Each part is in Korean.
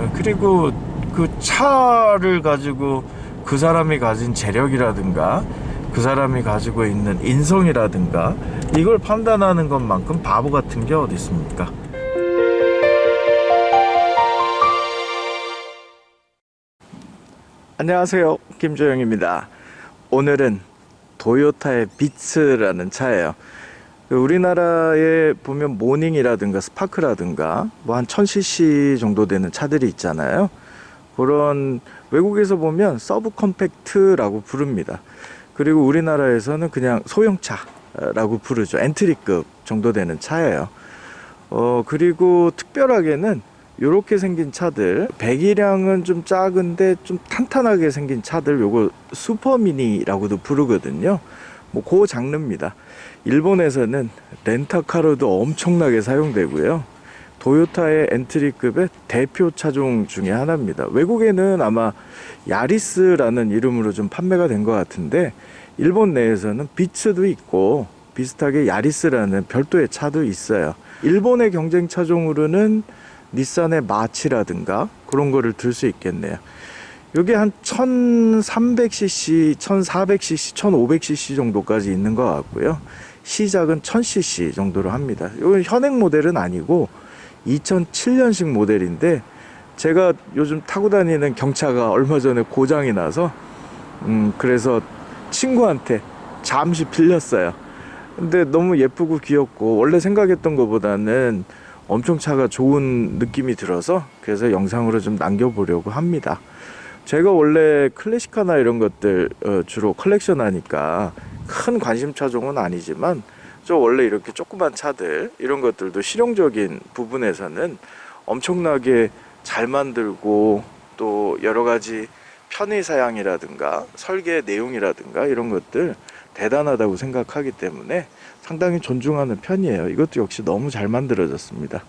어, 그리고 그 차를 가지고 그 사람이 가진 재력이라든가 그 사람이 가지고 있는 인성이라든가 이걸 판단하는 것만큼 바보 같은 게 어디 있습니까? 안녕하세요. 김조영입니다. 오늘은 도요타의 비츠라는 차예요. 그 우리나라에 보면 모닝이라든가 스파크라든가 뭐 한 1000cc 정도 되는 차들이 있잖아요. 그런 외국에서 보면 서브 컴팩트라고 부릅니다. 그리고 우리나라에서는 그냥 소형차라고 부르죠. 엔트리급 정도 되는 차예요. 어, 그리고 특별하게는 이렇게 생긴 차들 배기량은 좀 작은데 좀 탄탄하게 생긴 차들 요거 슈퍼미니라고도 부르거든요 뭐그 장르입니다 일본에서는 렌터카로도 엄청나게 사용되고요 도요타의 엔트리급의 대표 차종 중에 하나입니다 외국에는 아마 야리스라는 이름으로 좀 판매가 된 것 같은데 일본 내에서는 비츠도 있고 비슷하게 야리스라는 별도의 차도 있어요 일본의 경쟁 차종으로는 닛산의 마치라든가 그런 거를 들 수 있겠네요. 이게 한 1300cc, 1400cc, 1500cc 정도까지 있는 것 같고요. 시작은 1000cc 정도로 합니다. 이건 현행 모델은 아니고 2007년식 모델인데 제가 요즘 타고 다니는 경차가 얼마 전에 고장이 나서 음 그래서 친구한테 잠시 빌렸어요. 근데 너무 예쁘고 귀엽고 원래 생각했던 것보다는 엄청 차가 좋은 느낌이 들어서 그래서 영상으로 좀 남겨보려고 합니다. 제가 원래 클래식카나 이런 것들 어, 주로 컬렉션 하니까 큰 관심 차종은 아니지만 저 원래 이렇게 조그만 차들 이런 것들도 실용적인 부분에서는 엄청나게 잘 만들고 또 여러 가지 편의 사양이라든가 설계 내용이라든가 이런 것들 대단하다고 생각하기 때문에 상당히 존중하는 편이에요. 이것도 역시 너무 잘 만들어졌습니다.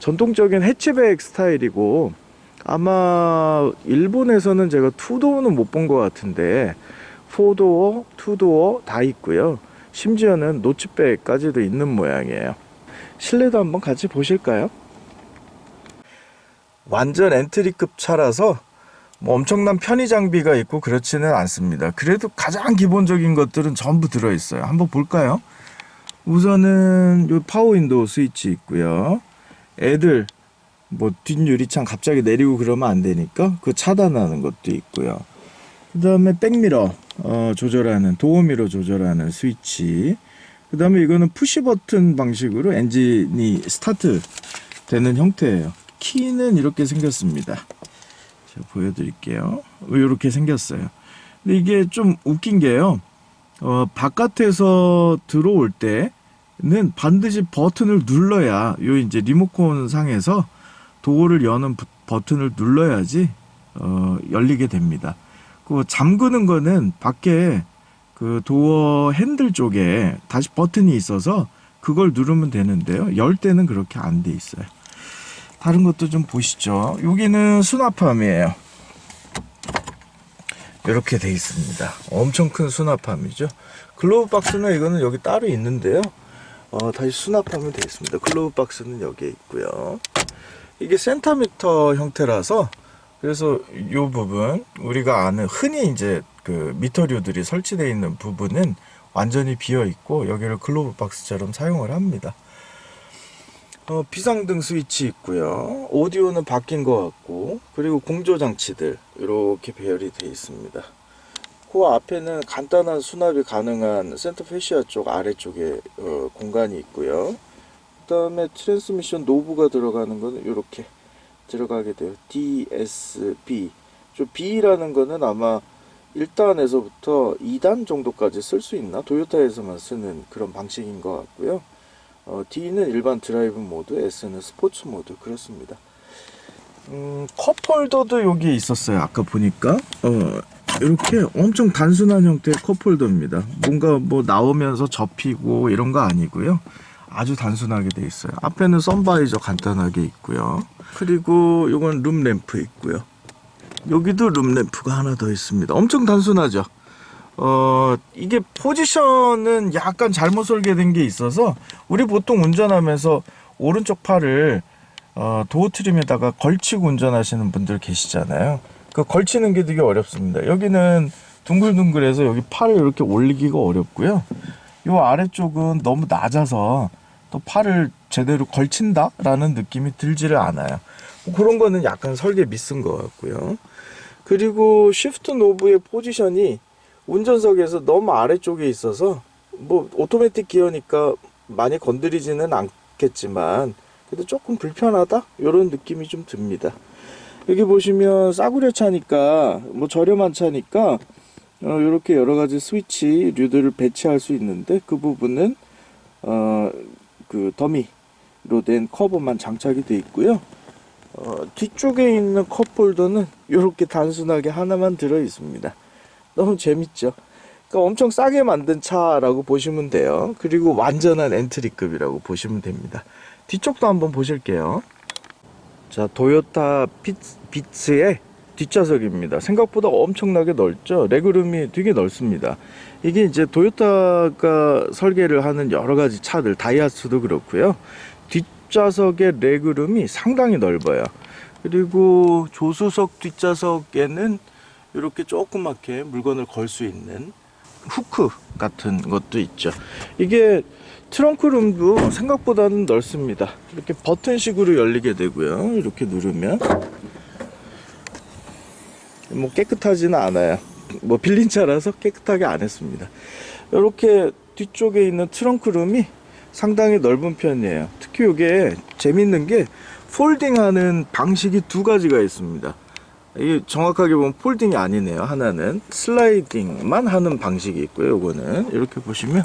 전통적인 해치백 스타일이고 아마 일본에서는 제가 투도어는 못 본 것 같은데 포도어, 투도어 다 있고요. 심지어는 노치백까지도 있는 모양이에요. 실내도 한번 같이 보실까요? 완전 엔트리급 차라서 뭐 엄청난 편의 장비가 있고 그렇지는 않습니다. 그래도 가장 기본적인 것들은 전부 들어 있어요. 한번 볼까요? 우선은 요 파워 윈도우 스위치 있고요. 애들 뭐 뒷유리창 갑자기 내리고 그러면 안 되니까 그 차단하는 것도 있고요. 그 다음에 백미러 어, 조절하는 도어미러 조절하는 스위치. 그 다음에 이거는 푸시 버튼 방식으로 엔진이 스타트 되는 형태예요. 키는 이렇게 생겼습니다. 제가 보여드릴게요. 이렇게 생겼어요. 근데 이게 좀 웃긴 게요. 어, 바깥에서 들어올 때는 반드시 버튼을 눌러야 요 이제 리모컨 상에서 도어를 여는 부- 버튼을 눌러야지 어, 열리게 됩니다. 그 잠그는 거는 밖에 그 도어 핸들 쪽에 다시 버튼이 있어서 그걸 누르면 되는데요. 열 때는 그렇게 안 돼 있어요. 다른 것도 좀 보시죠. 여기는 수납함이에요. 이렇게 돼 있습니다. 엄청 큰 수납함이죠. 글로브 박스는 이거는 여기 따로 있는데요. 어, 다시 수납하면 돼 있습니다. 글로브 박스는 여기에 있고요. 이게 센터미터 형태라서 그래서 이 부분 우리가 아는 흔히 이제 그 미터류들이 설치되어 있는 부분은 완전히 비어 있고 여기를 글로브 박스처럼 사용을 합니다. 어, 비상등 스위치 있고요. 오디오는 바뀐 것 같고 그리고 공조 장치들 이렇게 배열이 되어 있습니다. 그 앞에는 간단한 수납이 가능한 센터 페시아 쪽 아래쪽에 어, 공간이 있고요. 그 다음에 트랜스미션 노브가 들어가는 거는 이렇게 들어가게 돼요. DSB. 저 B라는 거는 아마 1단에서부터 2단 정도까지 쓸 수 있나? 도요타에서만 쓰는 그런 방식인 것 같고요. 어, D는 일반 드라이브 모드, S는 스포츠 모드 그렇습니다. 음, 컵홀더도 여기 있었어요. 아까 보니까 어, 이렇게 엄청 단순한 형태의 컵홀더입니다. 뭔가 뭐 나오면서 접히고 이런 거 아니고요. 아주 단순하게 돼 있어요. 앞에는 선바이저 간단하게 있고요. 그리고 이건 룸 램프 있고요. 여기도 룸 램프가 하나 더 있습니다. 엄청 단순하죠. 어, 이게 포지션은 약간 잘못 설계된 게 있어서 우리 보통 운전하면서 오른쪽 팔을 어, 도어 트림에다가 걸치고 운전하시는 분들 계시잖아요. 그 걸치는 게 되게 어렵습니다. 여기는 둥글둥글해서 여기 팔을 이렇게 올리기가 어렵고요. 요 아래쪽은 너무 낮아서 또 팔을 제대로 걸친다라는 느낌이 들지를 않아요. 뭐 그런 거는 약간 설계 미스인 것 같고요. 그리고 쉬프트 노브의 포지션이 운전석에서 너무 아래쪽에 있어서 뭐 오토매틱 기어니까 많이 건드리지는 않겠지만 그래도 조금 불편하다 이런 느낌이 좀 듭니다. 여기 보시면 싸구려 차니까 뭐 저렴한 차니까 어, 이렇게 여러 가지 스위치 류들을 배치할 수 있는데 그 부분은 어, 그 더미로 된 커버만 장착이 돼 있고요. 어, 뒤쪽에 있는 컵홀더는 이렇게 단순하게 하나만 들어 있습니다. 너무 재밌죠? 그러니까 엄청 싸게 만든 차라고 보시면 돼요. 그리고 완전한 엔트리급이라고 보시면 됩니다. 뒤쪽도 한번 보실게요. 자, 도요타 비츠, 비츠의 뒷좌석입니다. 생각보다 엄청나게 넓죠? 레그룸이 되게 넓습니다. 이게 이제 도요타가 설계를 하는 여러 가지 차들, 다이하츠도 그렇고요. 뒷좌석의 레그룸이 상당히 넓어요. 그리고 조수석 뒷좌석에는 이렇게 조그맣게 물건을 걸 수 있는 후크 같은 것도 있죠. 이게 트렁크룸도 생각보다는 넓습니다. 이렇게 버튼식으로 열리게 되고요. 이렇게 누르면 뭐 깨끗하지는 않아요. 뭐 빌린 차라서 깨끗하게 안 했습니다. 이렇게 뒤쪽에 있는 트렁크룸이 상당히 넓은 편이에요. 특히 이게 재밌는 게 폴딩하는 방식이 두 가지가 있습니다. 이게 정확하게 보면 폴딩이 아니네요. 하나는 슬라이딩만 하는 방식이 있고요. 이거는 이렇게 보시면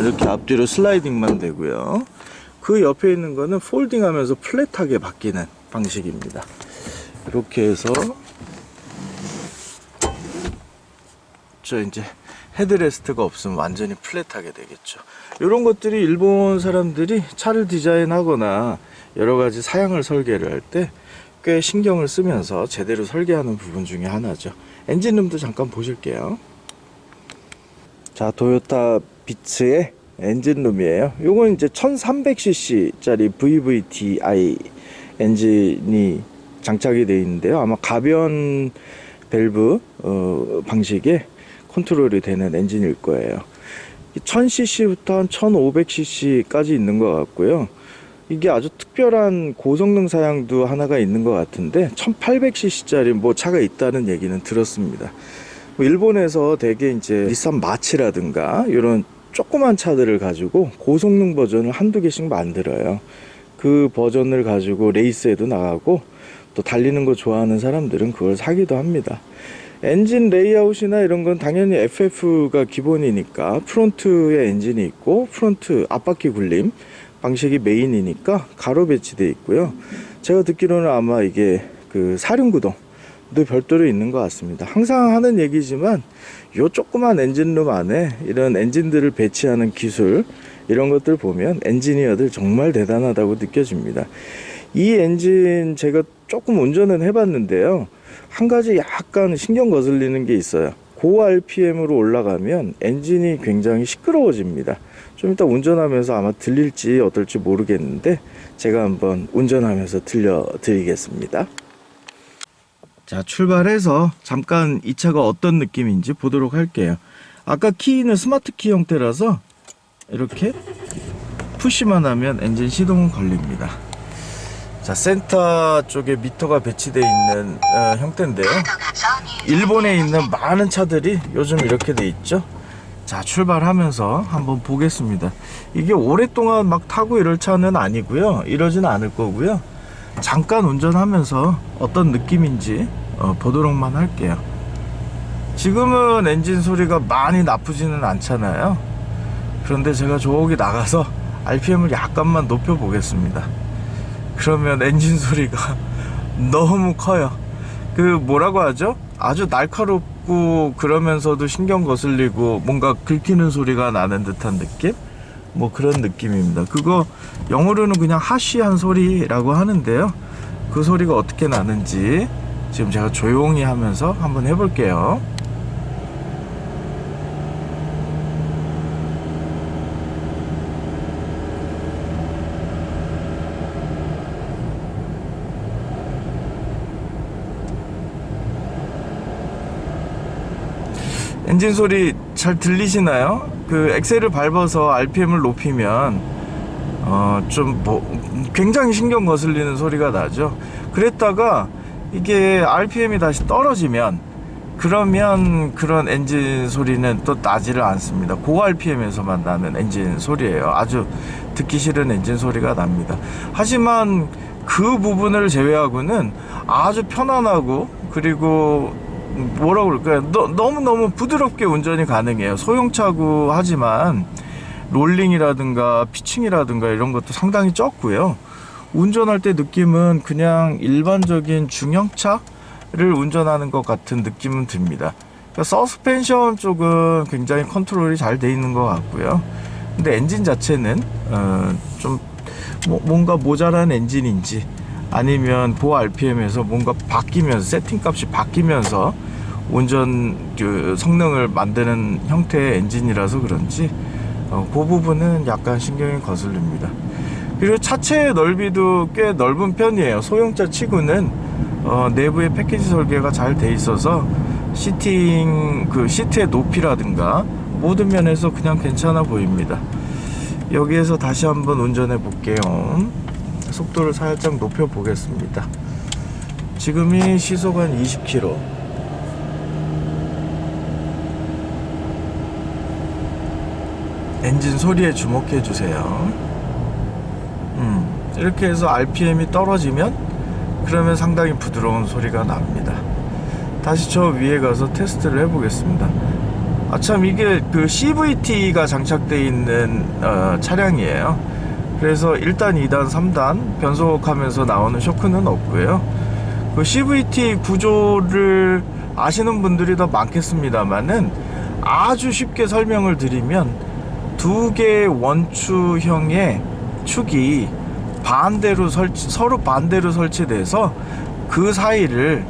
이렇게 앞뒤로 슬라이딩만 되고요. 그 옆에 있는 거는 폴딩 하면서 플랫하게 바뀌는 방식입니다. 이렇게 해서 저 이제 헤드레스트가 없으면 완전히 플랫하게 되겠죠. 이런 것들이 일본 사람들이 차를 디자인하거나 여러 가지 사양을 설계를 할 때 꽤 신경을 쓰면서 제대로 설계하는 부분 중에 하나죠. 엔진룸도 잠깐 보실게요. 자, 도요타 비츠의 엔진룸이에요. 요건 이제 1300cc짜리 VVTi 엔진이 장착이 되어 있는데요. 아마 가변 밸브 어, 방식의 컨트롤이 되는 엔진일 거예요. 1000cc부터 한 1500cc까지 있는 것 같고요. 이게 아주 특별한 고성능 사양도 하나가 있는 것 같은데 1800cc짜리 뭐 차가 있다는 얘기는 들었습니다. 뭐 일본에서 대개 이제 닛산 마치라든가 이런 조그만 차들을 가지고 고성능 버전을 한두 개씩 만들어요. 그 버전을 가지고 레이스에도 나가고 또 달리는 거 좋아하는 사람들은 그걸 사기도 합니다. 엔진 레이아웃이나 이런 건 당연히 FF가 기본이니까 프론트에 엔진이 있고 프론트 앞바퀴 굴림 방식이 메인이니까 가로 배치되어 있고요. 제가 듣기로는 아마 이게 그 사륜구동도 별도로 있는 것 같습니다. 항상 하는 얘기지만 요 조그만 엔진룸 안에 이런 엔진들을 배치하는 기술 이런 것들 보면 엔지니어들 정말 대단하다고 느껴집니다. 이 엔진 제가 조금 운전은 해봤는데요. 한 가지 약간 신경 거슬리는 게 있어요. 고 RPM으로 올라가면 엔진이 굉장히 시끄러워집니다. 좀 이따 운전하면서 아마 들릴지 어떨지 모르겠는데 제가 한번 운전하면서 들려드리겠습니다. 자, 출발해서 잠깐 이 차가 어떤 느낌인지 보도록 할게요. 아까 키는 스마트 키 형태라서 이렇게 푸시만 하면 엔진 시동은 걸립니다. 자, 센터 쪽에 미터가 배치되어 있는 어, 형태인데요. 일본에 있는 많은 차들이 요즘 이렇게 돼 있죠. 자, 출발하면서 한번 보겠습니다. 이게 오랫동안 막 타고 이럴 차는 아니고요. 이러지는 않을 거고요. 잠깐 운전하면서 어떤 느낌인지 어, 보도록만 할게요. 지금은 엔진 소리가 많이 나쁘지는 않잖아요. 그런데 제가 저기 나가서 RPM을 약간만 높여 보겠습니다. 그러면 엔진 소리가 너무 커요. 그 뭐라고 하죠? 아주 날카롭고 그러면서도 신경 거슬리고 뭔가 긁히는 소리가 나는 듯한 느낌? 뭐 그런 느낌입니다. 그거 영어로는 그냥 하쉬한 소리라고 하는데요. 그 소리가 어떻게 나는지 지금 제가 조용히 하면서 한번 해볼게요. 엔진 소리 잘 들리시나요? 그 엑셀을 밟아서 RPM을 높이면 어 좀 뭐 굉장히 신경 거슬리는 소리가 나죠. 그랬다가 이게 RPM이 다시 떨어지면 그러면 그런 엔진 소리는 또 나지를 않습니다. 고 RPM에서만 나는 엔진 소리예요. 아주 듣기 싫은 엔진 소리가 납니다. 하지만 그 부분을 제외하고는 아주 편안하고 그리고 뭐라 그럴까요? 너, 너무너무 부드럽게 운전이 가능해요. 소형차고 하지만 롤링이라든가 피칭이라든가 이런 것도 상당히 적고요. 운전할 때 느낌은 그냥 일반적인 중형차를 운전하는 것 같은 느낌은 듭니다. 그러니까 서스펜션 쪽은 굉장히 컨트롤이 잘 돼 있는 것 같고요. 근데 엔진 자체는 어, 좀 뭐- 뭔가 모자란 엔진인지 아니면 보 RPM에서 뭔가 바뀌면서 세팅 값이 바뀌면서 운전 그 성능을 만드는 형태의 엔진이라서 그런지 어, 그 부분은 약간 신경이 거슬립니다. 그리고 차체의 넓이도 꽤 넓은 편이에요. 소형차 치고는 어, 내부의 패키지 설계가 잘 돼 있어서 시팅 그 시트의 높이라든가 모든 면에서 그냥 괜찮아 보입니다. 여기에서 다시 한번 운전해 볼게요. 속도를 살짝 높여 보겠습니다. 지금이 시속 한 20km. 엔진 소리에 주목해 주세요. 음, 이렇게 해서 RPM이 떨어지면 그러면 상당히 부드러운 소리가 납니다. 다시 저 위에 가서 테스트를 해보겠습니다. 아참 이게 그 CVT가 장착되어 있는 어, 차량이에요. 그래서 1단, 2단, 3단 변속하면서 나오는 쇼크는 없고요. 그 CVT 구조를 아시는 분들이 더 많겠습니다만은 아주 쉽게 설명을 드리면 두 개의 원추형의 축이 반대로 설치, 서로 반대로 설치돼서 그 사이를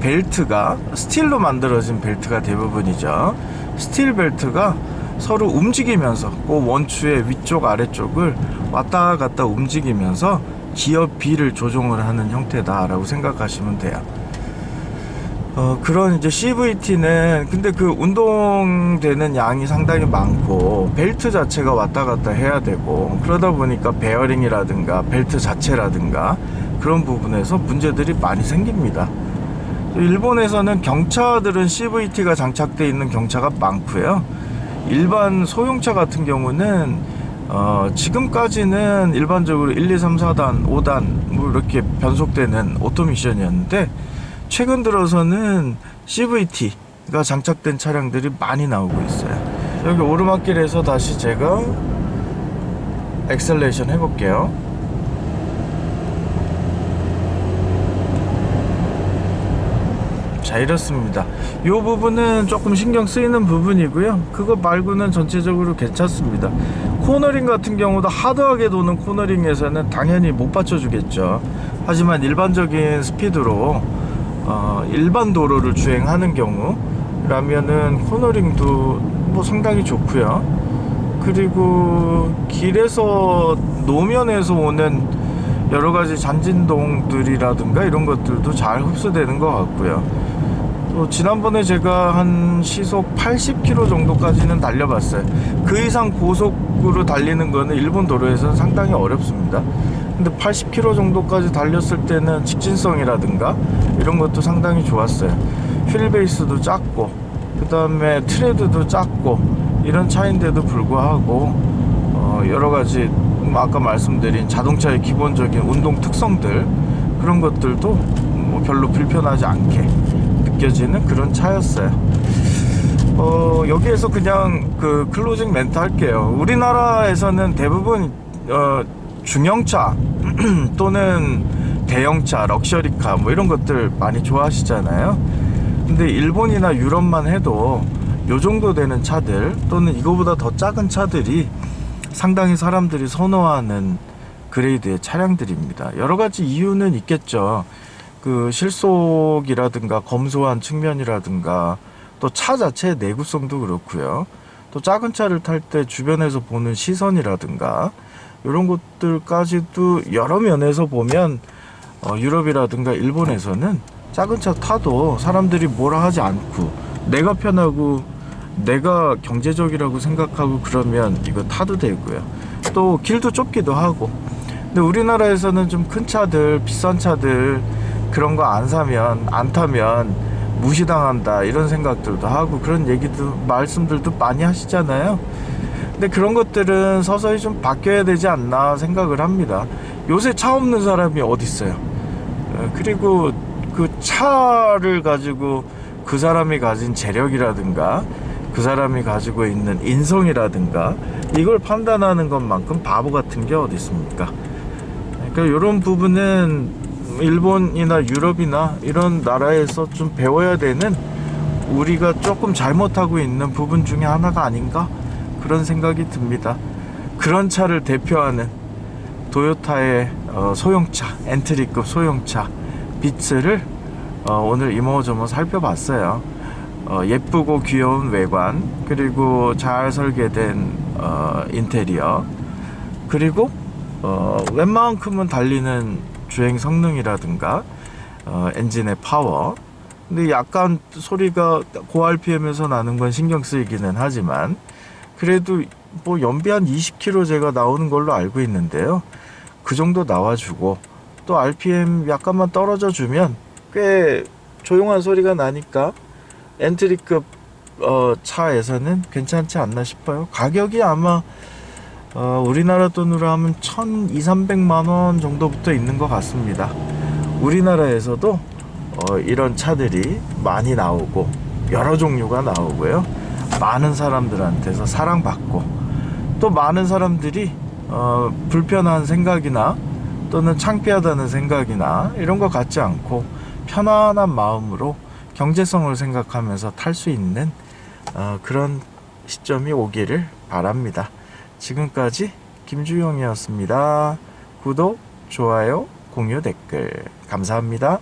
벨트가 스틸로 만들어진 벨트가 대부분이죠. 스틸 벨트가 서로 움직이면서 그 원추의 위쪽 아래쪽을 왔다 갔다 움직이면서 기어 B를 조종을 하는 형태다라고 생각하시면 돼요. 어, 그런 이제 CVT는 근데 그 운동되는 양이 상당히 많고 벨트 자체가 왔다 갔다 해야 되고 그러다 보니까 베어링이라든가 벨트 자체라든가 그런 부분에서 문제들이 많이 생깁니다. 일본에서는 경차들은 CVT가 장착되어 있는 경차가 많고요. 일반 소형차 같은 경우는 어, 지금까지는 일반적으로 1, 2, 3, 4단, 5단 뭐 이렇게 변속되는 오토미션이었는데 최근 들어서는 CVT가 장착된 차량들이 많이 나오고 있어요. 여기 오르막길에서 다시 제가 엑셀레이션 해볼게요. 자 이렇습니다. 이 부분은 조금 신경 쓰이는 부분이고요. 그거 말고는 전체적으로 괜찮습니다. 코너링 같은 경우도 하드하게 도는 코너링에서는 당연히 못 받쳐주겠죠. 하지만 일반적인 스피드로 어, 일반 도로를 주행하는 경우라면은 코너링도 뭐 상당히 좋고요. 그리고 길에서 노면에서 오는 여러 가지 잔진동들이라든가 이런 것들도 잘 흡수되는 것 같고요. 또 지난번에 제가 한 시속 80km 정도까지는 달려봤어요. 그 이상 고속으로 달리는 거는 일본 도로에서는 상당히 어렵습니다. 근데 80km 정도까지 달렸을 때는 직진성이라든가 이런 것도 상당히 좋았어요. 휠 베이스도 작고 그 다음에 트레드도 작고 이런 차인데도 불구하고 어, 여러 가지 뭐 아까 말씀드린 자동차의 기본적인 운동 특성들 그런 것들도 뭐 별로 불편하지 않게 느껴지는 그런 차였어요. 어, 여기에서 그냥 그 클로징 멘트 할게요. 우리나라에서는 대부분 어, 중형차 또는 대형차, 럭셔리카 뭐 이런 것들 많이 좋아하시잖아요. 근데 일본이나 유럽만 해도 요 정도 되는 차들 또는 이거보다 더 작은 차들이 상당히 사람들이 선호하는 그레이드의 차량들입니다. 여러 가지 이유는 있겠죠. 그 실속이라든가 검소한 측면이라든가 또 차 자체의 내구성도 그렇고요. 또 작은 차를 탈 때 주변에서 보는 시선이라든가 이런 것들까지도 여러 면에서 보면 어, 유럽이라든가 일본에서는 작은 차 타도 사람들이 뭐라 하지 않고 내가 편하고 내가 경제적이라고 생각하고 그러면 이거 타도 되고요. 또 길도 좁기도 하고. 근데 우리나라에서는 좀 큰 차들, 비싼 차들 그런 거 안 사면 안 타면 무시당한다 이런 생각들도 하고 그런 얘기도 말씀들도 많이 하시잖아요. 근데 그런 것들은 서서히 좀 바뀌어야 되지 않나 생각을 합니다. 요새 차 없는 사람이 어디 있어요? 어, 그리고 그 차를 가지고 그 사람이 가진 재력이라든가 그 사람이 가지고 있는 인성이라든가 이걸 판단하는 것만큼 바보 같은 게 어디 있습니까? 그러니까 이런 부분은 일본이나 유럽이나 이런 나라에서 좀 배워야 되는 우리가 조금 잘못하고 있는 부분 중에 하나가 아닌가 그런 생각이 듭니다. 그런 차를 대표하는 도요타의 어, 소형차 엔트리급 소형차 비츠를 어, 오늘 이모저모 살펴봤어요. 어, 예쁘고 귀여운 외관 그리고 잘 설계된 어, 인테리어 그리고 어, 웬만큼은 달리는 주행 성능이라든가 어, 엔진의 파워. 근데 약간 소리가 고 RPM에서 나는 건 신경 쓰이기는 하지만 그래도 뭐 연비 한 20km 제가 나오는 걸로 알고 있는데요. 그 정도 나와주고 또 RPM 약간만 떨어져 주면 꽤 조용한 소리가 나니까 엔트리급 어, 차에서는 괜찮지 않나 싶어요. 가격이 아마 어, 우리나라 돈으로 하면 1,200, 300만 원 정도부터 있는 것 같습니다. 우리나라에서도 어, 이런 차들이 많이 나오고 여러 종류가 나오고요. 많은 사람들한테서 사랑받고 또 많은 사람들이 어, 불편한 생각이나 또는 창피하다는 생각이나 이런 거 갖지 않고 편안한 마음으로 경제성을 생각하면서 탈 수 있는 어, 그런 시점이 오기를 바랍니다. 지금까지 김주영이었습니다. 구독, 좋아요, 공유, 댓글 감사합니다.